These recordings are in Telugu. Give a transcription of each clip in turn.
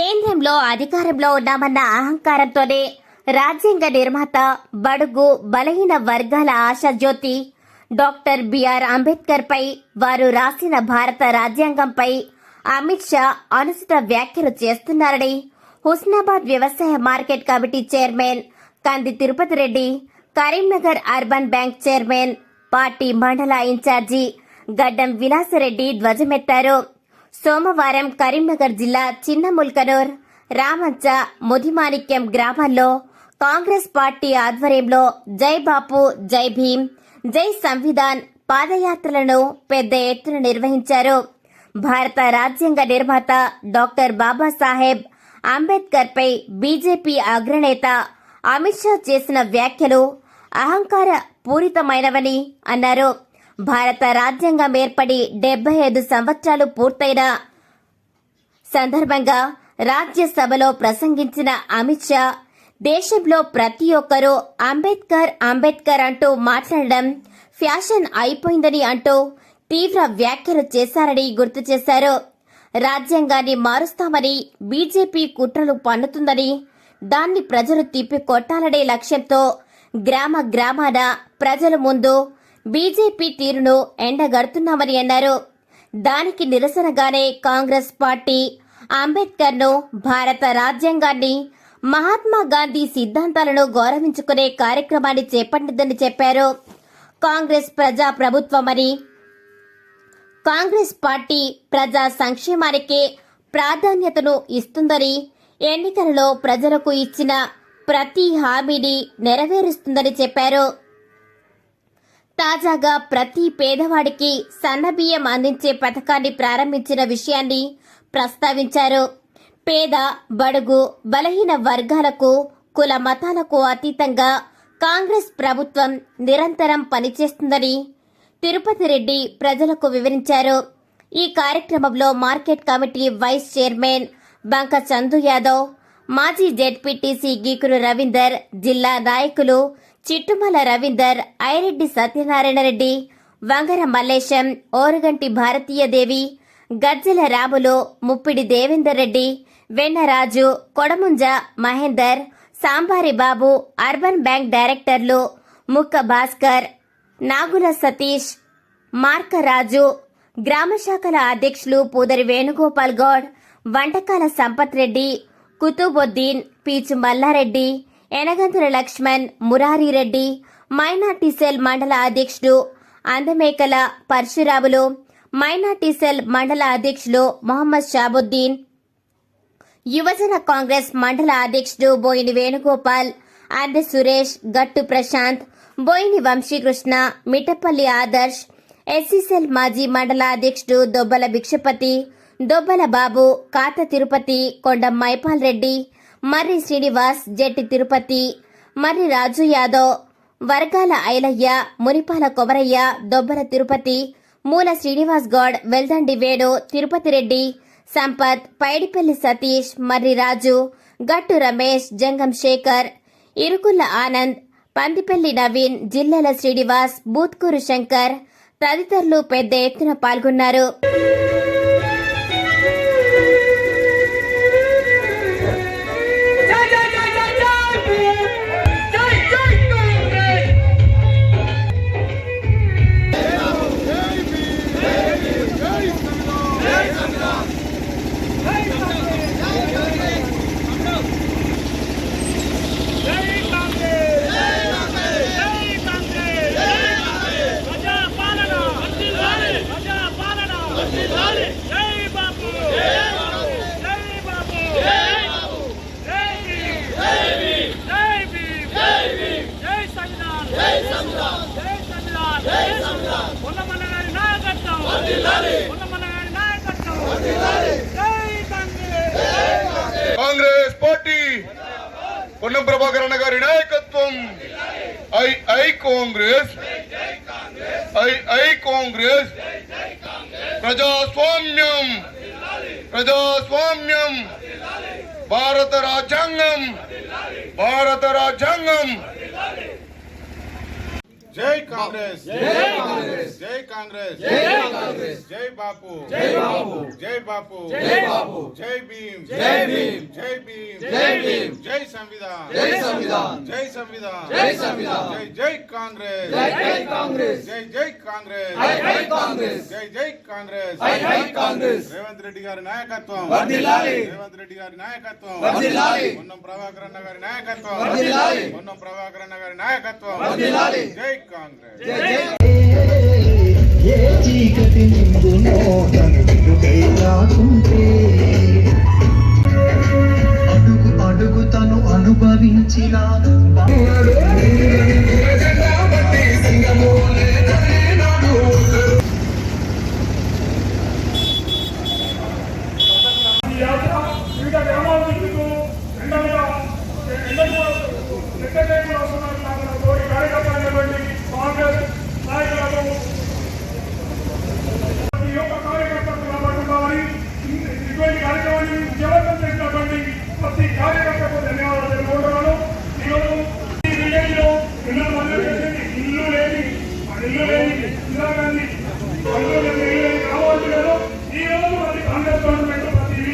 కేంద్రంలో అధికారంలో ఉన్నామన్న అహంకారంతోనే రాజ్యాంగ నిర్మాత బడుగు బలహీన వర్గాల ఆశాజ్యోతి డాక్టర్ బిఆర్ అంబేద్కర్ పై వారు రాసిన భారత రాజ్యాంగంపై అమిత్ షా అనుచిత వ్యాఖ్యలు చేస్తున్నారని హుస్నాబాద్ వ్యవసాయ market committee chairman Kandi Tirupati Reddy Karimnagar urban bank chairman party మండల ఇన్ఛార్జి గడ్డం విలాసరెడ్డి ధ్వజమెత్తారు. సోమవారం కరీంనగర్ జిల్లా చిన్న ముల్కనూర్ రామంచ ముదిమాణిక్యం గ్రామాల్లో కాంగ్రెస్ పార్టీ ఆధ్వర్యంలో జై బాపు జై భీమ్ జై సంవిధాన్ పాదయాత్రలను పెద్ద ఎత్తున నిర్వహించారు. భారత రాజ్యాంగ నిర్మాత డాక్టర్ బాబాసాహెబ్ అంబేద్కర్ పై బీజేపీ అగ్రనేత అమిత్ షా చేసిన వ్యాఖ్యలు అహంకార పూరితమైనవని అన్నారు. భారత రాజ్యాంగం ఏర్పడి డెబ్బై ఐదు సంవత్సరాలు పూర్తయిన సందర్భంగా రాజ్యసభలో ప్రసంగించిన అమిత్ షా దేశంలో ప్రతి ఒక్కరూ అంబేద్కర్ అంబేద్కర్ అంటూ మాట్లాడడం ఫ్యాషన్ అయిపోయిందని అంటూ తీవ్ర వ్యాఖ్యలు చేశారని గుర్తు చేశారు. రాజ్యాంగాన్ని మారుస్తామని బీజేపీ కుట్రలు పన్నుతుందని దాన్ని ప్రజలు తిప్పికొట్టాలనే లక్ష్యంతో గ్రామ గ్రామాన ప్రజల ముందు బీజేపీ తీరును ఎండగడుతున్నామని అన్నారు. దానికి నిరసనగానే కాంగ్రెస్ పార్టీ అంబేద్కర్ను భారత రాజ్యాంగాన్ని మహాత్మా గాంధీ సిద్ధాంతాలను గౌరవించుకునే కార్యక్రమాన్ని చేపట్టిందని చెప్పారు. కాంగ్రెస్ ప్రజా ప్రభుత్వమని కాంగ్రెస్ పార్టీ ప్రజా సంక్షేమానికే ప్రాధాన్యతను ఇస్తుందని ఎన్నికలలో ప్రజలకు ఇచ్చిన ప్రతి హామీని నెరవేరుస్తుందని చెప్పారు. తాజాగా ప్రతి పేదవాడికి సన్నబియ్యం అందించే పథకాన్ని ప్రారంభించిన విషయాన్ని ప్రస్తావించారు. పేద బడుగు బలహీన వర్గాలకు కుల మతాలకు అతీతంగా కాంగ్రెస్ ప్రభుత్వం నిరంతరం పనిచేస్తుందని తిరుపతి రెడ్డి ప్రజలకు వివరించారు. ఈ కార్యక్రమంలో మార్కెట్ కమిటీ వైస్ చైర్మన్ బంక చందు యాదవ్ మాజీ జెడ్పీటీసీ గీకులు రవీందర్ జిల్లా నాయకులు చిట్టుమల రవీందర్ ఐరెడ్డి సత్యనారాయణ రెడ్డి వంగర మల్లేశం ఓరుగంటి భారతీయదేవి గజ్జెల రాములు ముప్పిడి దేవేందర్ రెడ్డి వెన్నరాజు కొడముంజ మహేందర్ సాంబారి బాబు అర్బన్ బ్యాంక్ డైరెక్టర్లు ముక్క భాస్కర్ నాగుల సతీష్ మార్కరాజు గ్రామ శాఖల అధ్యక్షులు పూదరి వేణుగోపాల్ గౌడ్ వంటకాల సంపత్ రెడ్డి కుతుబుద్దీన్ పీచు మల్లారెడ్డి ఎనగంతుల లక్ష్మణ్ మురారి రెడ్డి మైనార్టీ సెల్ మండల అధ్యక్షుడు అందమేకల పరశురాములు మైనార్టీ సెల్ మండల అధ్యక్షులు మొహమ్మద్ షాబుద్దీన్ యువజన కాంగ్రెస్ మండల అధ్యక్షుడు బోయిని వేణుగోపాల్ అందె సురేష్ గట్టు ప్రశాంత్ బోయిని వంశీకృష్ణ మిఠపల్లి ఆదర్శ్ ఎస్సీసెల్ మాజీ మండల అధ్యక్షుడు దొబ్బల భిక్షపతి దొబ్బల బాబు కాత తిరుపతి కొండ మైపాల్ రెడ్డి మర్రి శ్రీనివాస్ జెట్టి తిరుపతి మర్రి రాజు యాదవ్ వర్గాల ఐలయ్య మునిపాల కొమరయ్య దొబ్బల తిరుపతి మూల శ్రీనివాస్ గౌడ్ వెల్దండి వేణు తిరుపతి రెడ్డి సంపత్ పైడిపల్లి సతీష్ మర్రి రాజు గట్టు రమేష్ జంగం శేఖర్ ఇరుకుల్ల ఆనంద్ పందిపల్లి నవీన్ జిల్లెల శ్రీనివాస్ బూత్కూరు శంకర్ తదితరులు పెద్ద ఎత్తున పాల్గొన్నారు. పొన్నం ప్రభాకర్ అన్న గారి నాయకత్వం. I I Congress. I I Congress. ప్రజాస్వామ్యం. ప్రజాస్వామ్యం. భారత రాజ్యాంగం. భారత రాజ్యాంగం. జై కాంగ్రెస్ జై కాంగ్రెస్ జై కాంగ్రెస్ జై కాంగ్రెస్ జై బాపు జై బాపు జై బాపు జై బాపు జై భీమ్ జై భీమ్ జై భీమ్ జై భీమ్ జై సంవిధాన్ జై సంవిధాన్ జై సంవిధాన్ జై సంవిధాన్ జై జై కాంగ్రెస్ జై జై కాంగ్రెస్ జై జై కాంగ్రెస్ జై జై కాంగ్రెస్ జై జై కాంగ్రెస్ జై జై కాంగ్రెస్ రేవంత్ రెడ్డి గారి నాయకత్వం వర్ధిల్లాలి రేవంత్ రెడ్డి గారి నాయకత్వం వర్ధిల్లాలి పొన్నం ప్రభాకర్ అన్న గారి నాయకత్వం వర్ధిల్లాలి పొన్నం ప్రభాకర్ అన్న గారి నాయకత్వం వర్ధిల్లాలి జై అడుగు అడుగు తను అనుభవించిన. ఈ రోజు ప్రతి కాంగ్రెస్ గవర్నమెంట్ ప్రతి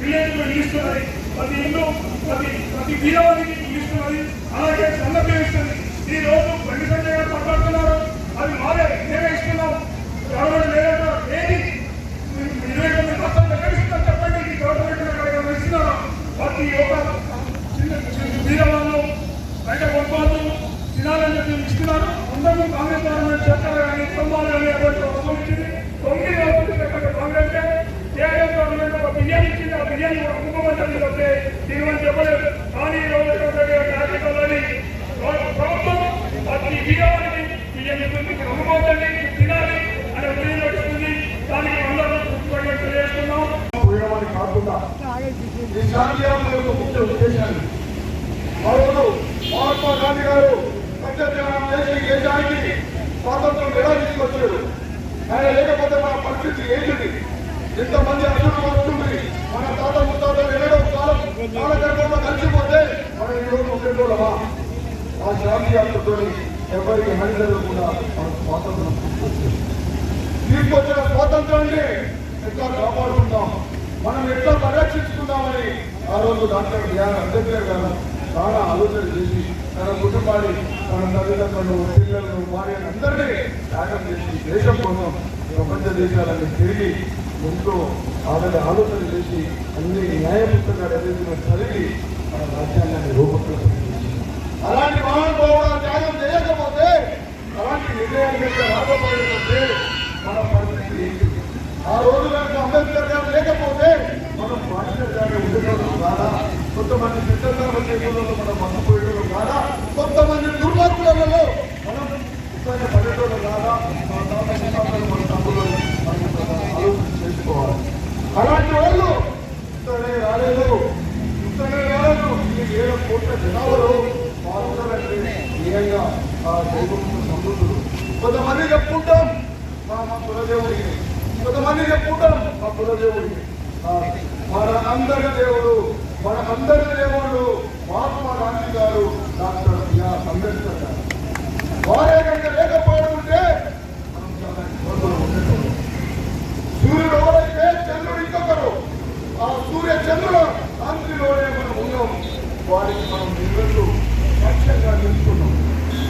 విలేజ్లో ఇస్తున్నది ప్రతి ఇల్లు ప్రతి ప్రతి బీదవానికి ఇస్తున్నది అలాగే సందర్భం ఇస్తుంది ఈ రోజు బండి సంజయ్ గారు అది మాదే మేమే ఇస్తున్నాం గవర్నమెంట్ లేదంటే ఏది ఇరవై తొమ్మిది పర్సెంట్ ఎక్కడ చెప్పండి ఈ గవర్నమెంట్ ఎక్కడ ఇస్తున్నారా ప్రతి ఒక్క చిన్న చిన్న బీదవాళ్ళు బయట కొనుక్కోవద్దు తినాలని చెప్పి ఇస్తున్నారు అందరూ కాంగ్రెస్ గవర్నమెంట్ చెప్తారు కానీ తొమ్మిది కానీ అటువంటి ఒక ఇచ్చింది తొమ్మిది అవుతుంది ఎక్కడ కాంగ్రెస్ టీఆర్ఎస్ గవర్నమెంట్ ఒక బిర్యానీ ఇచ్చింది ఆ బిర్యానీ కూడా కుటుంబం వస్తే దీనివల్ల చెప్పలేదు కానీ ఈ రోజు కార్యక్రమాలని ప్రభుత్వం ప్రతి బీదవాడికి బిర్యానీ ఇస్తుంది అమ్ముకోవద్దండి తినాలి అనే ఉద్దేశం వచ్చింది దానికి అందరూ కృతజ్ఞతలు తెలియజేస్తున్నాం పోయడమని కాకుండా ఈ జాతీయాల యొక్క ముఖ్య ఉద్దేశాన్ని మరొకరు మహాత్మా గాంధీ గారు సత్యత్యాగం చేసి ఈ దేశానికి స్వాతంత్రం ఎలా తీసుకొచ్చాడు ఆయన లేకపోతే మన పరిస్థితి ఏంటిది? ఎంతమంది అసలు వస్తుంది. మన తాత ముత్తాతలు ఎన్నడో కాలం కాలగర్భంలో కలిసిపోతే మనం ఈరోజు ఉండేటోళ్ళమా ఆ జాతీయాలతో ఎవరికి హాని జరగకుండా మన స్వాతంత్రం తీసుకొచ్చిన స్వాతంత్రాన్ని ఎట్లా కాపాడుకుంటాం మనం ఎట్లా పరిరక్షించుకుందామని ఆ రోజు డాక్టర్ బిఆర్ అంబేద్కర్ గారు చాలా ఆలోచన చేసి తన కుటుంబాన్ని తన తల్లిదండ్రులు పిల్లలను భార్యను అందరినీ త్యాగం చేసి దేశం కోసం ప్రపంచ దేశాలను తిరిగి ఎంతో ఆవిడ ఆలోచన చేసి అన్ని న్యాయ పుస్తకాలు ఏదైతే చదివి మన రాజ్యాంగాన్ని రూపకల్పించింది అలాంటి మహానుభావుడు త్యాగం చేయకపోతే అలాంటి నిర్ణయాలు కనుక రాకపోతే మన పరిస్థితి ఏంటి? ఆ రోజు కనుక అంబేద్కర్ గారు లేకపోతే మనం మాస్టర్ గారు ఉండేటోళ్ళం కాదా? కొంతమంది సిద్ధంగా చేతులలో మనం మర్చిపోయేటోళ్ళం కాదా? కొంతమంది దుర్మార్గులలో మనం ఇబ్బంది పడేటోళ్ళం కాదా? మన చేసుకోవాలి అలాంటి వాళ్ళు ఇంతనే రాలేదు ఇంతనే రాలేదు ఈ ఏడు కోట్ల జనాభాలో పాల్గొనాలంటే నిజంగా ఆ దైవం సమృద్ధులు కొంతమంది చెప్పుకుంటాం మా మా కులదేవుడికి కొంతమంది చెప్పుకుంటాం మా కులదేవుడికి ఆ, మన అందరి దేవుడు మన అందరి దేవుడు మహాత్మా గాంధీ గారు డాక్టర్ బిఆర్ అంబేద్కర్ గారు. వారే కనుక లేకపోవడం ఉంటే మనం చాలా ఇబ్బందులు ఉండేటోళ్ళం. సూర్యుడు ఎవరైతే చంద్రుడు ఇంకొకరు ఆ సూర్య చంద్రుల కాంతిలోనే మనం ఉన్నాం. వారికి మనం నిన్నట్లు లక్ష్యంగా నిలుచుకున్నాం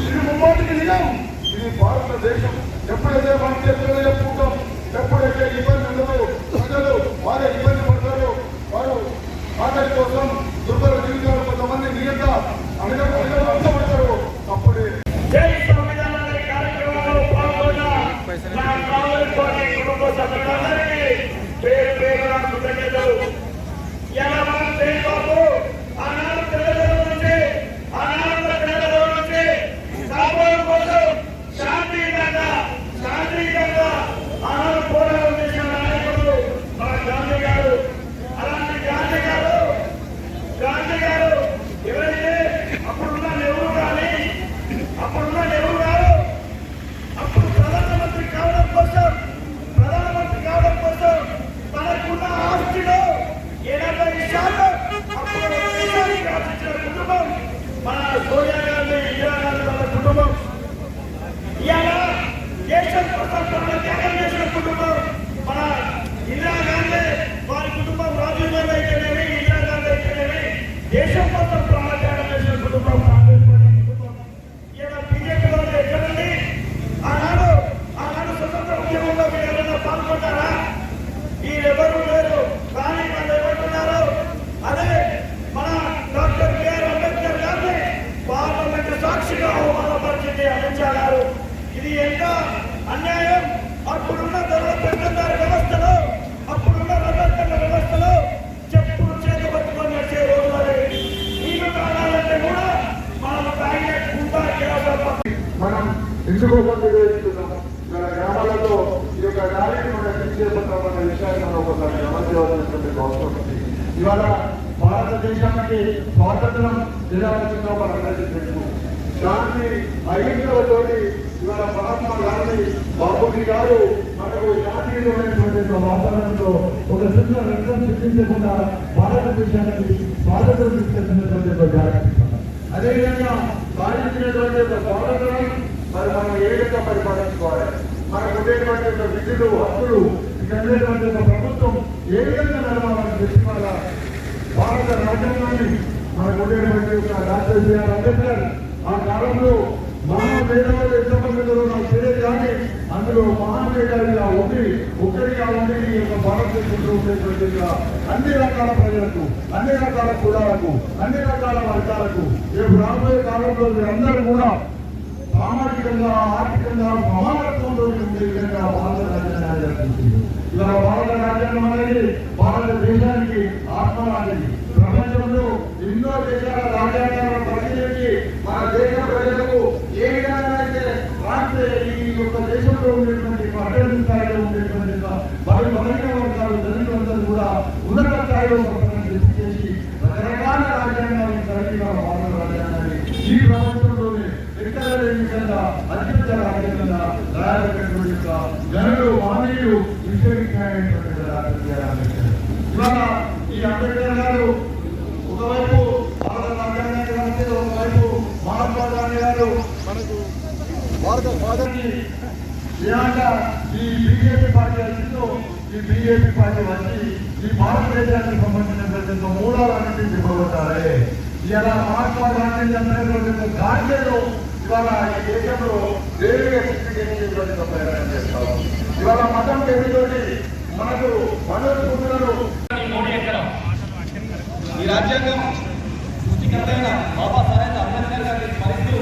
ఇది ముమ్మాటికి నిజం. ఇది భారతదేశం. ఎప్పుడైతే మనం చేతుల్లో చెప్పుకుంటాం ఎప్పుడైతే ఇబ్బంది ఉండదు ప్రజలు వారే ఇబ్బంది పడతారు వారు ఆటల కోసం దుర్బల జీవితాలు కొంతమంది నియంత అనగా ప్రజలు అప్పుడే e ela mantém మన సోనియా గాంధీ కుటుంబం. ఇవాళ దేశం కోసం త్యాగం చేసిన వారి కుటుంబం అప్పుడున్న వ్యవస్థలో అప్పుడున్న రథస్థల వ్యవస్థలో చెప్పులు చేతి పట్టుకొని వచ్చే నీళ్ళు తాగాలంటే కూడా మనం తాగే మనం మన గ్రామాలలో ఈ యొక్క ర్యాలీని మనం ఎందుకు విషయాన్ని మనం ఒకసారి గమనించవలసినటువంటి అవసరం ఉంది. ఇవాళ భారతదేశానికి స్వాతంత్రం ఎలా వచ్చిందో మనందరికీ తెలుసు శాంతి అహింసలతోటి ఇవాళ మహాత్మా గాంధీ బాపూజీ గారు మనకు జాతీయమైనటువంటి వాతావరణంలో ఒక చిన్న రక్తం సృష్టించకుండా భారతదేశానికి స్వాతంత్రం తీసుకెళ్తున్నటువంటి ఒక జాగ్రత్త అదేవిధంగా సాధించినటువంటి ఒక స్వాతంత్రం మరి మనం ఏ విధంగా పరిపాలించుకోవాలి? మనకు ఉండేటువంటి ఒక విధులు హక్కులు ఇక్కడ ఉండేటువంటి ఒక ప్రభుత్వం ఏ విధంగా నడవాలని చెప్పి మన భారత రాజ్యాంగాన్ని మనకు ఉండేటువంటి ఒక డాక్టర్ బిఆర్ అంబేద్కర్ ఆ కాలంలో మహావేదాలు ఎంతమంది ఉన్నారో నాకు తెలియదు కానీ అందులో మహావేదాలుగా ఉండి ఒకరిగా ఉండి ఈ యొక్క భారతదేశంలో ఉండేటువంటి అన్ని రకాల ప్రజలకు అన్ని రకాల కులాలకు అన్ని రకాల వర్గాలకు రేపు రాబోయే కాలంలో మీరందరూ కూడా సామాజికంగా ఆర్థికంగా మహారత్వంలో ఉండే విధంగా భారత రాజ్యాంగం ఇలా భారత రాజ్యాంగం అనేది భారతదేశానికి ఆత్మ లాంటిది ప్రపంచంలో ఎన్నో దేశాల రాజ్యాంగాలను పరిశీలించి మన దేశ ప్రజలకు ఏ విధంగా అయితే రాష్ట్ర ఈ యొక్క దేశంలో ఉండేటువంటి అత్యంత స్థాయిలో ఉండేటువంటి వారి బలహీన వర్గాలు కూడా ఉన్నత స్థాయిలో చేసి రకరకాల రాజ్యాంగాలను కలిగి భారత రాజ్యాంగాన్ని ఈ ప్రపంచంలోనే ఎక్కడ లేని విధంగా అత్యంత రాజ్యాంగంగా రాయబడినటువంటి జనులు మానవులు విశ్వవిజ్ఞానమైనటువంటి డాక్టర్ బిఆర్ అంబేద్కర్ ఇవాళ ఈ అంబేద్కర్ గారు ఒకవైపు భారత రాజ్యాంగాన్ని రాస్తే ఒకవైపు మహాత్మా గాంధీ గారు మనకు భారత స్వాతంత్ర ఈ బీజేపీ పార్టీ వచ్చిందో ఈ బీజేపీ పార్టీ వచ్చి ఈ భారతదేశానికి సంబంధించినటువంటి మూలాలన్నింటినీ చెప్పబోతారే ఇలా మహాత్మా గాంధీ చంపినటువంటి గాంధీలో ఇవాళ ఈ దేశంలో వేరుగా ప్రయత్నం ఇవాళ మతం పేరుతోటి మనకు మనస్ఫూర్తులను ఈ రాజ్యాంగం సృష్టికర్తైన బాబాసాహెబ్ అంబేద్కర్ గారి స్మరిస్తూ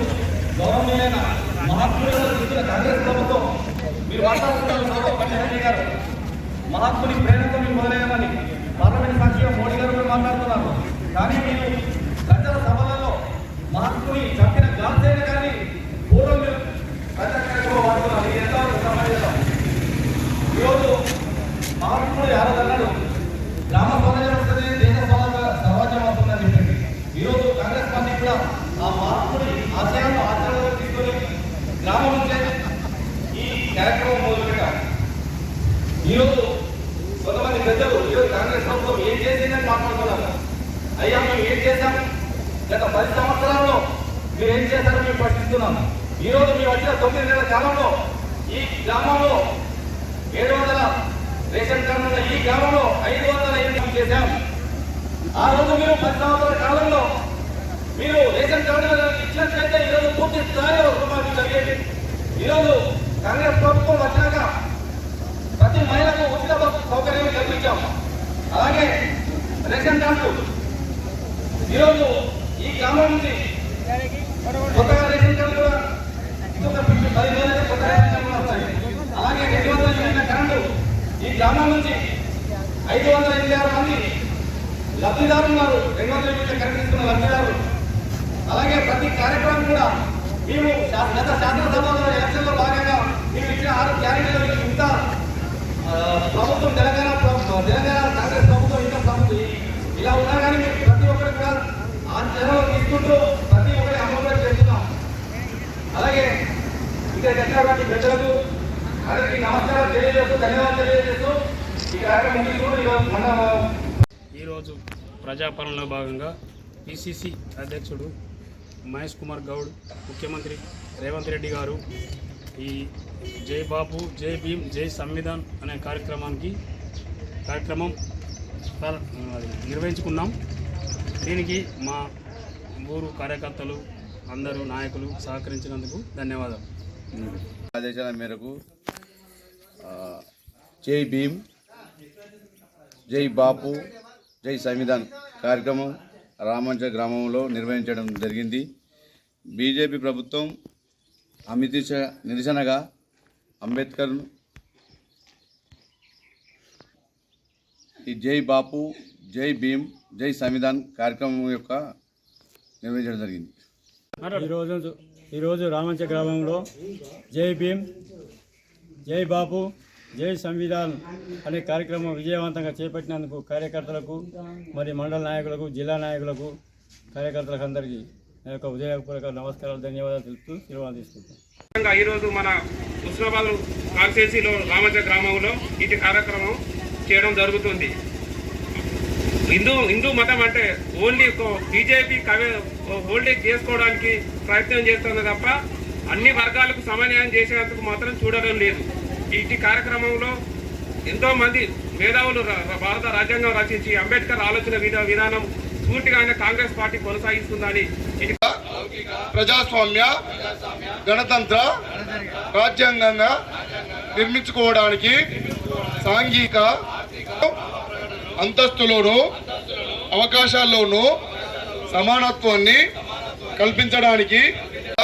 గౌరవనీయులైన మహాత్ముని ప్రేరణతో మీరు మొదలయ్యామని పార్లమెంట్ సాక్షిగా మోడీ గారు కూడా మాట్లాడుతున్నారు. కానీ మీరు ప్రజల సభలలో మహాత్ముని చంపిన గాంధీ కానీ పూర్వం మీరు ప్రజా కార్యక్రమం వాడుతున్నారు ఎంతవరకు సమాజం? ఈరోజు మహాత్ముడు యాదవ్ అన్నాడు గ్రామ స్వరాజ్యం వస్తుంది దేశ స్వరాజ్య స్వరాజ్యం అవుతుందని చెప్పండి ఈరోజు కాంగ్రెస్ పార్టీ కూడా ఆ మహాత్ముడి ఆశయాలను ఆచరణలో తీసుకొని గ్రామం నుంచే ఈ కార్యక్రమం మొదలుపెట్టారు ఈరోజు కొంతమంది పెద్దలు ఈరోజు కాంగ్రెస్ ప్రభుత్వం ఏం చేసిందని మాట్లాడుతున్నారు. అయ్యా మేము ఏం చేశాం గత పది సంవత్సరాల్లో మీరు ఏం చేశారో మేము ప్రశ్నిస్తున్నాం ఈ రోజు మేము వచ్చిన తొమ్మిది నెలల కాలంలో ఈ గ్రామంలో ఏడు వందల రేషన్ కార్డు ఉన్న ఈ గ్రామంలో ఐదు వందల ఎనిమిది చేశాం ఆ రోజు మీరు పది సంవత్సరాల కాలంలో మీరు రేషన్ కార్డు ఇచ్చినట్లయితే ఈ రోజు పూర్తి స్థాయిలో రుణమాఫీ జరిగేది ఈరోజు కాంగ్రెస్ ప్రభుత్వం వచ్చాక ప్రతి మహిళకు ఉచిత సౌకర్యం కల్పించాం. అలాగే రేషన్ కార్డు. ఈరోజు ఈ గ్రామం నుంచి కొత్తగా రేషన్ కార్డు కూడా పది వేల కొత్త రేషన్ కార్డు వస్తాయి. అలాగే రెండు వందల ఎనిమిది కరెంటు ఈ గ్రామం నుంచి ఐదు వందల ఎనిమిది ఆరు మంది లబ్ధిదారులు ఉన్నారు. రెండు వందల ఎనిమిది కరెంట్ ఇస్తున్న లబ్ధిదారులు. అలాగే ప్రతి కార్యక్రమం కూడా మేము గత శాసనసభలో ఎలక్షన్లో భాగంగా ఇచ్చిన ఆరు గ్యారెంటీలు ఇంత ప్రభుత్వం తెలంగాణ తెలంగాణ కాంగ్రెస్ ప్రభుత్వం ప్రభుత్వం ఇలా ఉన్నా కానీ మేము ప్రతి ఒక్కరు కూడా ఆ జనంలో తీసుకుంటూ ప్రతి ఒక్కరి అమలు చేస్తున్నాం. అలాగే ఇక్కడ వచ్చినటువంటి పెద్దలకు అందరికీ నమస్కారం తెలియజేస్తూ ధన్యవాదాలు తెలియజేస్తూ ఈ కార్యక్రమం ఈరోజు మన ఈరోజు ప్రజాపాలనలో భాగంగా పిసిసి అధ్యక్షుడు మహేష్ కుమార్ గౌడ్ ముఖ్యమంత్రి రేవంత్ రెడ్డి గారు ఈ జై బాపు జై భీమ్ జై సంవిధాన్ అనే కార్యక్రమానికి కార్యక్రమం నిర్వహించుకున్నాం. దీనికి మా ఊరు కార్యకర్తలు అందరూ నాయకులు సహకరించినందుకు ధన్యవాదాలు. ఆదేశాల మేరకు జై భీమ్ జై బాపు జై సంవిధాన్ కార్యక్రమం రామంచ గ్రామంలో నిర్వహించడం జరిగింది. బీజేపీ ప్రభుత్వం అమితిష నిరసనగా అంబేద్కర్ ఈ జై బాపు జై భీమ్ జై సంవిధాన్ కార్యక్రమం యొక్క నిర్వహించడం జరిగింది. ఈరోజు ఈరోజు రామంచ గ్రామంలో జై భీమ్ జై బాపు జై సంవిధాన్ అనే కార్యక్రమం విజయవంతంగా చేపట్టినందుకు కార్యకర్తలకు మరి మండల నాయకులకు జిల్లా నాయకులకు కార్యకర్తలకు అందరికీ నా యొక్క ఉదయపూర్వక నమస్కారాలు ధన్యవాదాలు తెలుపుతూ నిర్వహణ తీసుకుంటాను ఈరోజు మన హుస్నాబాద్ కాన్స్టిట్యున్సీలో రామజ గ్రామంలో ఇది కార్యక్రమం చేయడం జరుగుతుంది. హిందూ హిందూ మతం అంటే ఓన్లీ బీజేపీ కవి ఓన్లీ చేసుకోవడానికి ప్రయత్నం చేస్తుంది తప్ప అన్ని వర్గాలకు సమన్వయం చేసేందుకు మాత్రం చూడడం లేదు. ఇటు కార్యక్రమంలో ఎంతో మంది మేధావులు భారత రాజ్యాంగం రచించి అంబేద్కర్ ఆలోచన విధానం విధానం కాంగ్రెస్ పార్టీ కొనసాగిస్తుందని ప్రజాస్వామ్య గణతంత్ర రాజ్యాంగంగా నిర్మించుకోవడానికి సాంఘిక అంతస్తులోను అవకాశాల్లోనూ సమానత్వాన్ని కల్పించడానికి